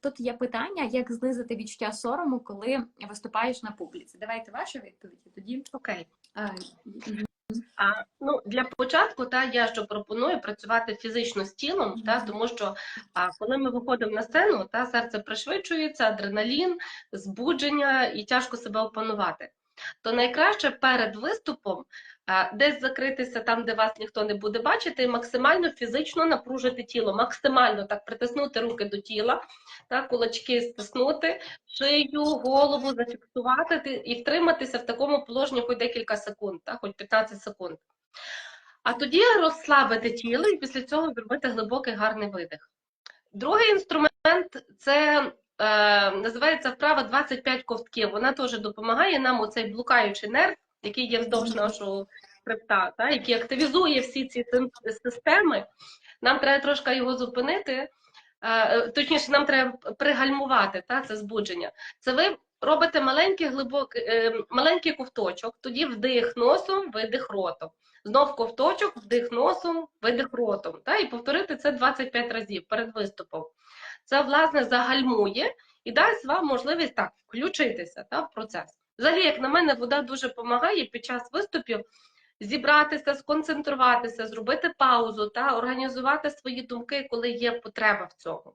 Тут є питання, як знизити відчуття сорому, коли виступаєш на публіці. Давайте ваші відповіді тоді. Окей. А, А, ну, для початку та, я що пропоную працювати фізично з тілом, та, тому що а, коли ми виходимо на сцену, та, серце пришвидшується, адреналін, збудження і тяжко себе опанувати. То найкраще перед виступом десь закритися там, де вас ніхто не буде бачити, і максимально фізично напружити тіло, максимально так притиснути руки до тіла, та, кулачки стиснути, шию, голову зафіксувати і втриматися в такому положенні хоч декілька секунд, та, хоч 15 секунд. А тоді розслабити тіло і після цього зробити глибокий гарний видих. Другий інструмент це е, називається вправа 25 ковтків. Вона теж допомагає нам оцей блукаючий нерв, який є вздовж нашого хребта, та, який активізує всі ці системи. Нам треба трошки його зупинити. Е, Точніше, нам треба пригальмувати та, це збудження. Це ви робите маленький глибокий, е, маленький ковточок, тоді вдих носом, видих ротом. Знов ковточок, вдих носом, видих ротом. Та, і повторити це 25 разів перед виступом. Це, власне, загальмує і дасть вам можливість так включитися та, в процес. Взагалі, як на мене, вода дуже допомагає під час виступів зібратися, сконцентруватися, зробити паузу та організувати свої думки, коли є потреба в цьому.